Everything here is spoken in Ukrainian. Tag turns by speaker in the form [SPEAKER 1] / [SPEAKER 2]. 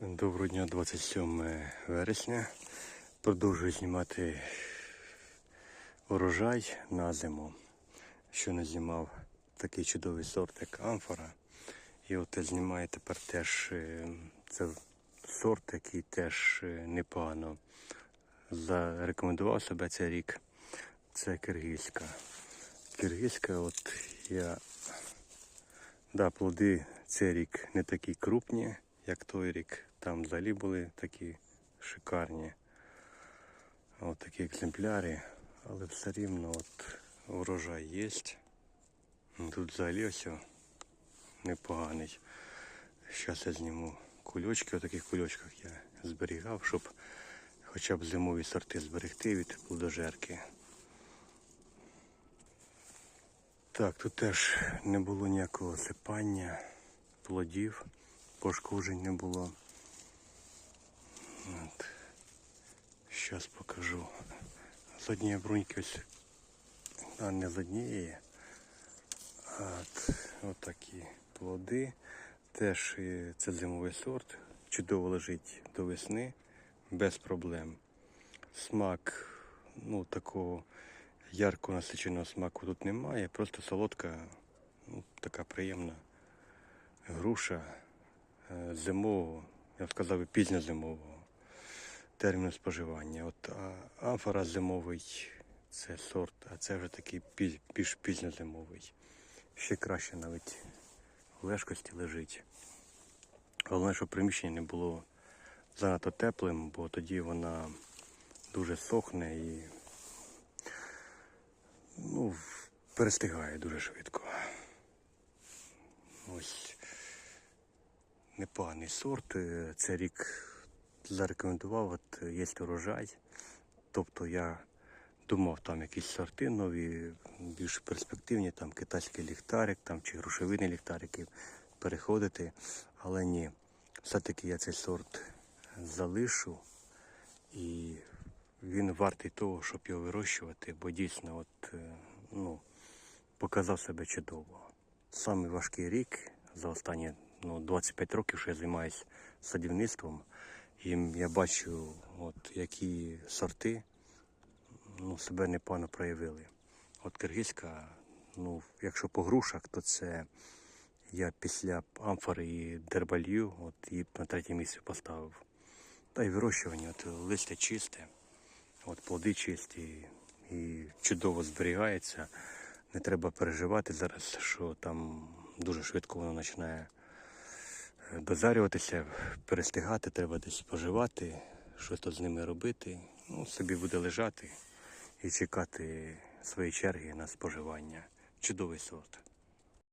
[SPEAKER 1] Доброго дня, 27 вересня. Продовжую знімати урожай на зиму. Що не знімав такий чудовий сорт, як амфора. І от я знімаю тепер теж е, це сорт, який теж е, непогано зарекомендував себе цей рік. Це киргизька. Киргизька, от я Да, плоди цей рік не такі крупні, як той рік. Там взагалі були такі шикарні. От такі екземпляри, але все рівно от урожай є. Тут взагалі ось непоганий. Зараз я зніму кульочки, у таких кульочках я зберігав, щоб хоча б зимові сорти зберегти від плодожерки. Так, тут теж не було ніякого сипання, плодів, пошкоджень не було. От. Зараз покажу. З однієї бруньки ось, а не з однієї. От, от такі плоди. Теж це зимовий сорт. Чудово лежить до весни, без проблем. Смак, ну, такого ярко насиченого смаку тут немає, просто солодка, ну, така приємна груша зимового, я б сказав, пізньозимового терміну споживання. От а амфора зимовий це сорт, а це вже такий більш пізньозимовий. Ще краще навіть в лежкості лежить. Головне, щоб приміщення не було занадто теплим, бо тоді вона дуже сохне і ну, перестигає дуже швидко. Непоганий сорт. Е, Це рік зарекомендував, от є урожай. Тобто я думав, там якісь сорти нові, більш перспективні, там китайський ліхтарик там, чи грушевидний ліхтарик переходити. Але ні, все-таки я цей сорт залишу і він вартий того, щоб його вирощувати, бо дійсно от, е, ну, показав себе чудово. Самий важкий рік за останні ну, 25 років, що я займаюся садівництвом, і я бачу, от, які сорти ну, себе непогано проявили. От киргизька, ну, якщо по грушах, то це я після амфори і дербалью, от її на третє місце поставив. Та й вирощування, от листя чисте, от плоди чисті і чудово зберігається. Не треба переживати зараз, що там дуже швидко воно починає дозарюватися, перестигати, треба десь споживати, щось з ними робити. Ну, собі буде лежати і чекати своєї черги на споживання. Чудовий сорт.